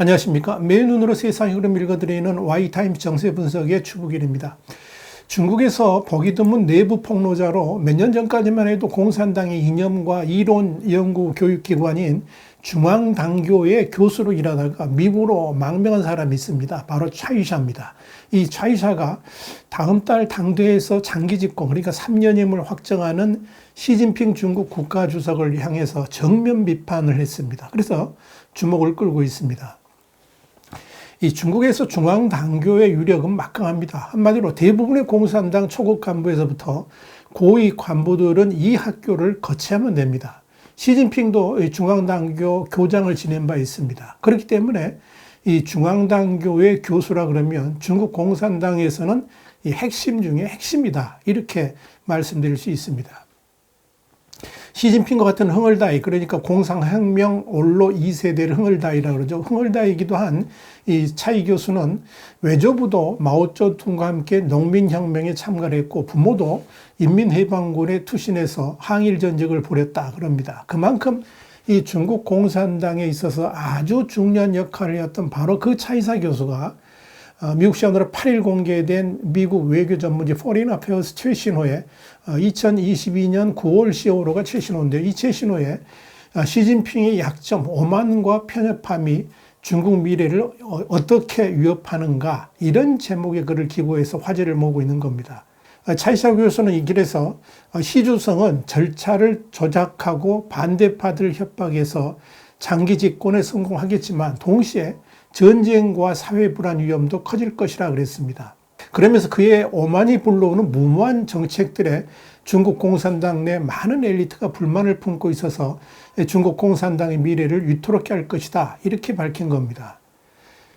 안녕하십니까. 매 눈으로 세상 흐름 읽어드리는 Y타임스 정세 분석의 추부길입니다. 중국에서 보기 드문 내부 폭로자로 몇 년 전까지만 해도 공산당의 이념과 이론 연구 교육기관인 중앙당교의 교수로 일하다가 미국으로 망명한 사람이 있습니다. 바로 차이샤입니다. 이 차이샤가 다음 달 당대에서 장기 집권, 그러니까 3년임을 확정하는 시진핑 중국 국가주석을 향해서 정면 비판을 했습니다. 그래서 주목을 끌고 있습니다. 이 중국에서 중앙당교의 유력은 막강합니다. 한마디로 대부분의 공산당 초급 간부에서부터 고위 간부들은 이 학교를 거치하면 됩니다. 시진핑도 중앙당교 교장을 지낸 바 있습니다. 그렇기 때문에 이 중앙당교의 교수라 그러면 중국 공산당에서는 이 핵심 중에 핵심이다. 이렇게 말씀드릴 수 있습니다. 시진핑과 같은 흥얼다이, 그러니까 공상혁명 올로 2세대를 흥얼다이라 그러죠. 흥얼다이기도 한 이 차이 교수는 외조부도 마오쩌둥과 함께 농민혁명에 참가를 했고 부모도 인민해방군에 투신해서 항일 전적을 벌였다 그럽니다. 그만큼 이 중국 공산당에 있어서 아주 중요한 역할을 했던 바로 그 차이사 교수가 어, 미국 시간으로 8일 공개된 미국 외교 전문지 Foreign Affairs 최신호에 2022년 9월 10월호가 최신호인데 이 최신호에 어, 시진핑의 약점, 오만과 편협함이 중국 미래를 어, 어떻게 위협하는가 이런 제목의 글을 기고해서 화제를 모으고 있는 겁니다. 차이샤 교수는 이 길에서 시주성은 절차를 조작하고 반대파들을 협박해서 장기 집권에 성공하겠지만 동시에 전쟁과 사회 불안 위험도 커질 것이라 그랬습니다. 그러면서 그의 오만이 불러오는 무모한 정책들에 중국 공산당 내 많은 엘리트가 불만을 품고 있어서 중국 공산당의 미래를 위태롭게 할 것이다. 이렇게 밝힌 겁니다.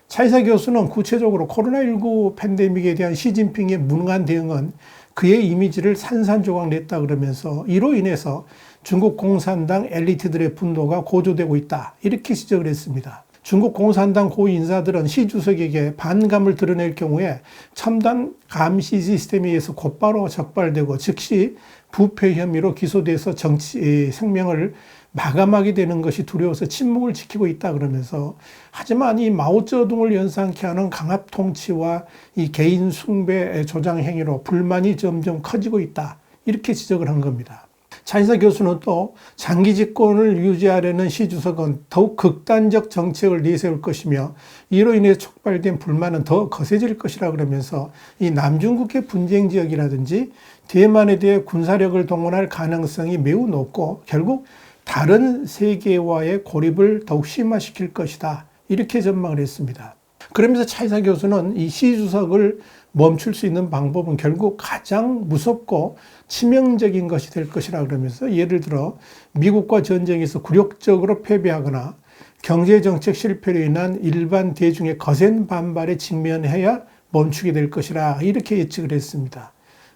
차이사 교수는 구체적으로 코로나19 팬데믹에 대한 시진핑의 무능한 대응은 그의 이미지를 산산조각 냈다 그러면서 이로 인해서 중국 공산당 엘리트들의 분노가 고조되고 있다. 이렇게 지적을 했습니다. 중국 공산당 고위 인사들은 시 주석에게 반감을 드러낼 경우에 첨단 감시 시스템에 의해서 곧바로 적발되고 즉시 부패 혐의로 기소돼서 정치 생명을 마감하게 되는 것이 두려워서 침묵을 지키고 있다 그러면서 하지만 이 마오쩌둥을 연상케 하는 강압 통치와 이 개인 숭배 조장 행위로 불만이 점점 커지고 있다 이렇게 지적을 한 겁니다. 차인사 교수는 또 장기 집권을 유지하려는 시 주석은 더욱 극단적 정책을 내세울 것이며 이로 인해 촉발된 불만은 더 거세질 것이라 그러면서 이 남중국해 분쟁 지역이라든지 대만에 대해 군사력을 동원할 가능성이 매우 높고 결국 다른 세계와의 고립을 더욱 심화시킬 것이다. 이렇게 전망을 했습니다. 그러면서 차이사 교수는 이 시 주석을 멈출 수 있는 방법은 결국 가장 무섭고 치명적인 것이 될 것이라 그러면서 예를 들어 미국과 전쟁에서 굴욕적으로 패배하거나 경제정책 실패로 인한 일반 대중의 거센 반발에 직면해야 멈추게 될 것이라 이렇게 예측을 했습니다.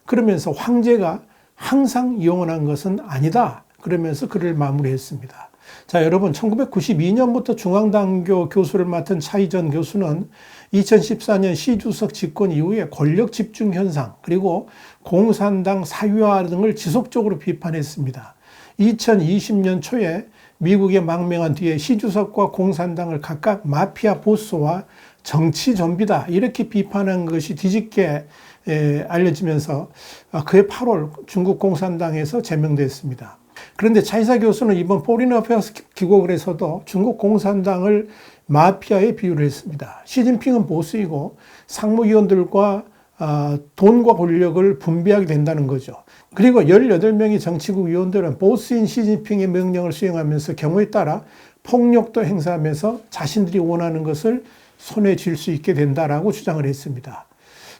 그러면서 황제가 항상 영원한 것은 아니다. 그러면서 글을 마무리했습니다. 자, 여러분, 1992년부터 중앙당교 교수를 맡은 차이전 교수는 2014년 시주석 집권 이후에 권력 집중 현상, 그리고 공산당 사유화 등을 지속적으로 비판했습니다. 2020년 초에 미국에 망명한 뒤에 시주석과 공산당을 각각 마피아 보스와 정치 좀비다 이렇게 비판한 것이 뒤집게 알려지면서 그해 8월 중국 공산당에서 제명됐습니다. 그런데 차이사 교수는 이번 포린 어페어스 기고글에서도 중국 공산당을 마피아에 비유를 했습니다. 시진핑은 보스이고 상무위원들과 아, 돈과 권력을 분배하게 된다는 거죠. 그리고 18명의 정치국 위원들은 보스인 시진핑의 명령을 수행하면서 경우에 따라 폭력도 행사하면서 자신들이 원하는 것을 손에 쥘 수 있게 된다라고 주장을 했습니다.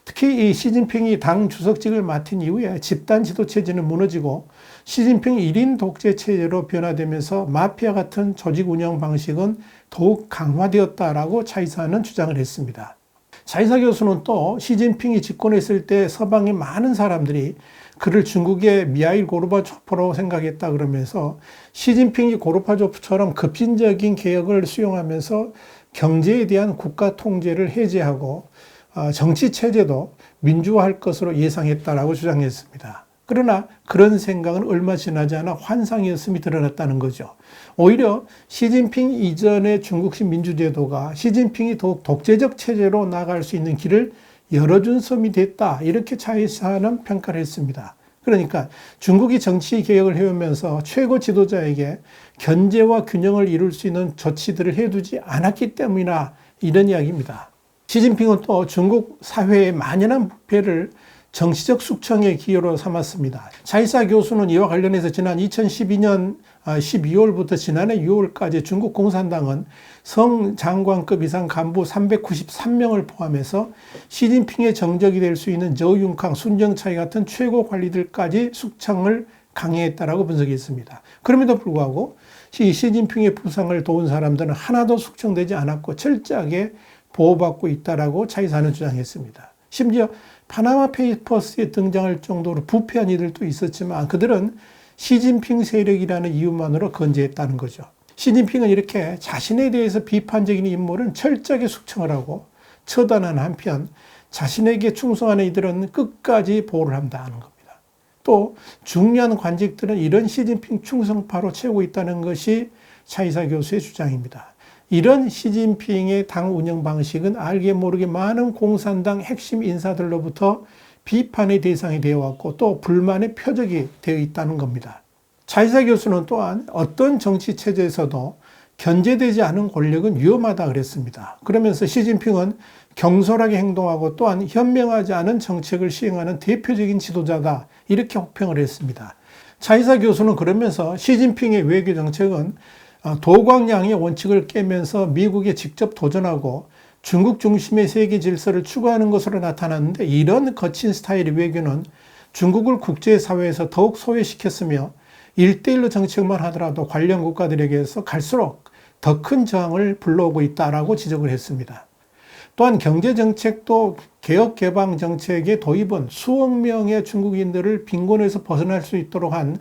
특히 이 시진핑이 당 주석직을 맡은 이후에 집단 지도 체제는 무너지고 시진핑 1인 독재 체제로 변화되면서 마피아 같은 조직 운영 방식은 더욱 강화되었다라고 차이사는 주장을 했습니다. 차이사 교수는 또 시진핑이 집권했을 때 서방의 많은 사람들이 그를 중국의 미하일 고르바초프라고 생각했다 그러면서 시진핑이 고르바초프처럼 급진적인 개혁을 수용하면서 경제에 대한 국가 통제를 해제하고 어, 정치 체제도 민주화할 것으로 예상했다라고 주장했습니다. 그러나 그런 생각은 얼마 지나지 않아 환상이었음이 드러났다는 거죠. 오히려 시진핑 이전의 중국식 민주제도가 시진핑이 더욱 독재적 체제로 나갈 수 있는 길을 열어준 섬이 됐다. 이렇게 차이사는 평가를 했습니다. 그러니까 중국이 정치 개혁을 해오면서 최고 지도자에게 견제와 균형을 이룰 수 있는 조치들을 해두지 않았기 때문이나 이런 이야기입니다. 시진핑은 또 중국 사회의 만연한 부패를 정치적 숙청의 기여로 삼았습니다. 차이사 교수는 이와 관련해서 지난 2012년 12월부터 지난해 6월까지 중국 공산당은 성 장관급 이상 간부 393명을 포함해서 시진핑의 정적이 될 수 있는 저윤캉, 순정차이 같은 최고 관리들까지 숙청을 강행했다라고 분석했습니다. 그럼에도 불구하고 시, 시진핑의 부상을 도운 사람들은 하나도 숙청되지 않았고 철저하게 보호받고 있다라고 차이사는 주장했습니다. 심지어 파나마 페이퍼스에 등장할 정도로 부패한 이들도 있었지만 그들은 시진핑 세력이라는 이유만으로 건재했다는 거죠. 시진핑은 이렇게 자신에 대해서 비판적인 인물은 철저하게 숙청을 하고 처단하는 한편 자신에게 충성하는 이들은 끝까지 보호를 한다는 겁니다. 또 중요한 관직들은 이런 시진핑 충성파로 채우고 있다는 것이 차이사 교수의 주장입니다. 이런 시진핑의 당 운영 방식은 알게 모르게 많은 공산당 핵심 인사들로부터 비판의 대상이 되어 왔고 또 불만의 표적이 되어 있다는 겁니다. 차이사 교수는 또한 어떤 정치 체제에서도 견제되지 않은 권력은 위험하다 그랬습니다. 그러면서 시진핑은 경솔하게 행동하고 또한 현명하지 않은 정책을 시행하는 대표적인 지도자다 이렇게 혹평을 했습니다. 차이사 교수는 그러면서 시진핑의 외교 정책은 어, 도광량의 원칙을 깨면서 미국에 직접 도전하고 중국 중심의 세계 질서를 추구하는 것으로 나타났는데 이런 거친 스타일의 외교는 중국을 국제사회에서 더욱 소외시켰으며 일대일로 정책만 하더라도 관련 국가들에게서 갈수록 더 큰 저항을 불러오고 있다라고 지적을 했습니다. 또한 경제정책도 개혁개방 정책의 도입은 수억 명의 중국인들을 빈곤에서 벗어날 수 있도록 한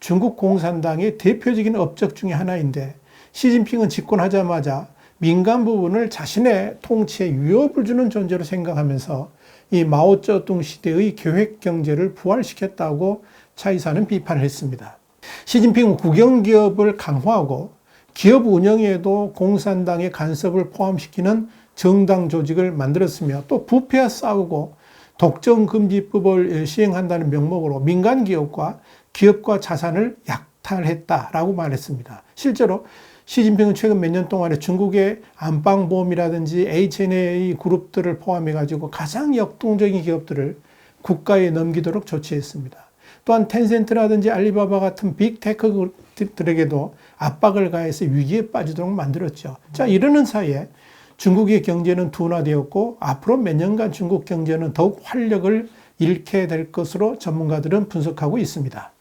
중국 공산당의 대표적인 업적 중의 하나인데 시진핑은 집권하자마자 민간 부분을 자신의 통치에 위협을 주는 존재로 생각하면서 이 마오쩌둥 시대의 계획 경제를 부활시켰다고 차이사는 비판을 했습니다. 시진핑은 국영 기업을 강화하고 기업 운영에도 공산당의 간섭을 포함시키는 정당 조직을 만들었으며 또 부패와 싸우고 독점금지법을 시행한다는 명목으로 민간 기업과 기업과 자산을 약탈했다라고 말했습니다. 실제로 시진핑은 최근 몇 년 동안에 중국의 안방보험이라든지 H&A 그룹들을 포함해 가지고 가장 역동적인 기업들을 국가에 넘기도록 조치했습니다. 또한 텐센트라든지 알리바바 같은 빅테크들에게도 압박을 가해서 위기에 빠지도록 만들었죠. 자, 이러는 사이에 중국의 경제는 둔화되었고 앞으로 몇 년간 중국 경제는 더욱 활력을 잃게 될 것으로 전문가들은 분석하고 있습니다.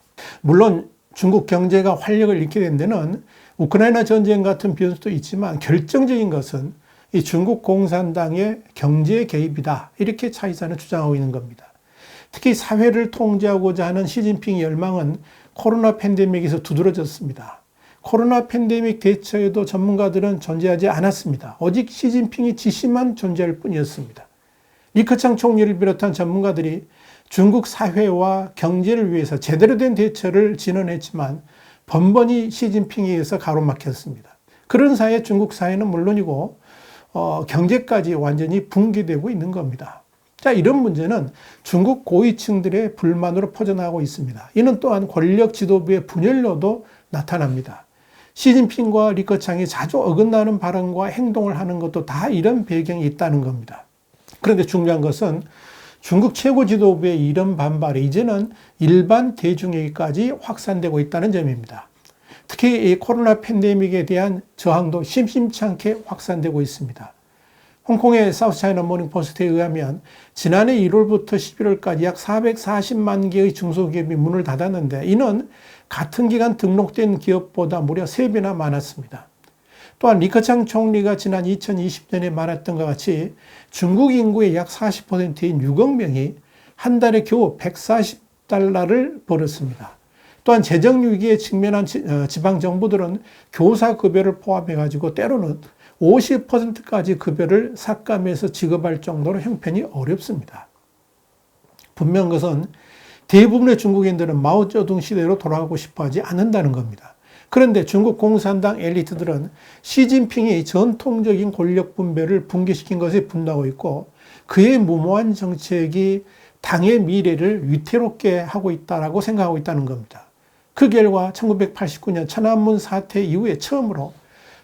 물론 중국 경제가 활력을 잃게 된 데는 우크라이나 전쟁 같은 변수도 있지만 결정적인 것은 이 중국 공산당의 경제 개입이다. 이렇게 차이사는 주장하고 있는 겁니다. 특히 사회를 통제하고자 하는 시진핑 열망은 코로나 팬데믹에서 두드러졌습니다. 코로나 팬데믹 대처에도 전문가들은 존재하지 않았습니다. 오직 시진핑이 지시만 존재할 뿐이었습니다. 리커창 총리를 비롯한 전문가들이 중국 사회와 경제를 위해서 제대로 된 대처를 진언했지만 번번이 시진핑에 의해서 가로막혔습니다. 그런 사이에 중국 사회는 물론이고 어, 경제까지 완전히 붕괴되고 있는 겁니다. 자, 이런 문제는 중국 고위층들의 불만으로 퍼져나가고 있습니다. 이는 또한 권력 지도부의 분열로도 나타납니다. 시진핑과 리커창이 자주 어긋나는 발언과 행동을 하는 것도 다 이런 배경이 있다는 겁니다. 그런데 중요한 것은 중국 최고 지도부의 이런 반발이 이제는 일반 대중에게까지 확산되고 있다는 점입니다. 특히 이 코로나 팬데믹에 대한 저항도 심심치 않게 확산되고 있습니다. 홍콩의 사우스차이나 모닝포스트에 의하면 지난해 1월부터 11월까지 약 440만 개의 중소기업이 문을 닫았는데 이는 같은 기간 등록된 기업보다 무려 3배나 많았습니다. 또한 리커창 총리가 지난 2020년에 말했던 것 같이 중국 인구의 약 40%인 6억 명이 한 달에 겨우 140달러를 벌었습니다. 또한 재정 위기에 직면한 어, 지방 정부들은 교사 급여를 포함해 가지고 때로는 50%까지 급여를 삭감해서 지급할 정도로 형편이 어렵습니다. 분명한 것은 대부분의 중국인들은 마오쩌둥 시대로 돌아가고 싶어 하지 않는다는 겁니다. 그런데 중국 공산당 엘리트들은 시진핑이 전통적인 권력 분배를 붕괴시킨 것에 분노하고 있고 그의 무모한 정책이 당의 미래를 위태롭게 하고 있다라고 생각하고 있다는 겁니다. 그 결과 1989년 천안문 사태 이후에 처음으로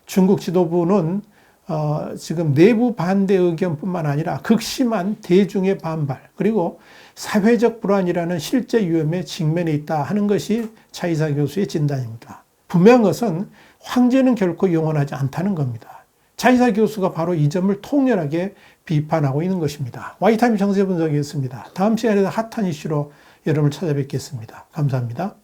중국 지도부는 어, 지금 내부 반대 의견뿐만 아니라 극심한 대중의 반발 그리고 사회적 불안이라는 실제 위험에 직면해 있다 하는 것이 차이사 교수의 진단입니다. 분명한 것은 황제는 결코 영원하지 않다는 겁니다. 차이사 교수가 바로 이 점을 통렬하게 비판하고 있는 것입니다. 와이타임 정세 분석이었습니다. 다음 시간에도 핫한 이슈로 여러분을 찾아뵙겠습니다. 감사합니다.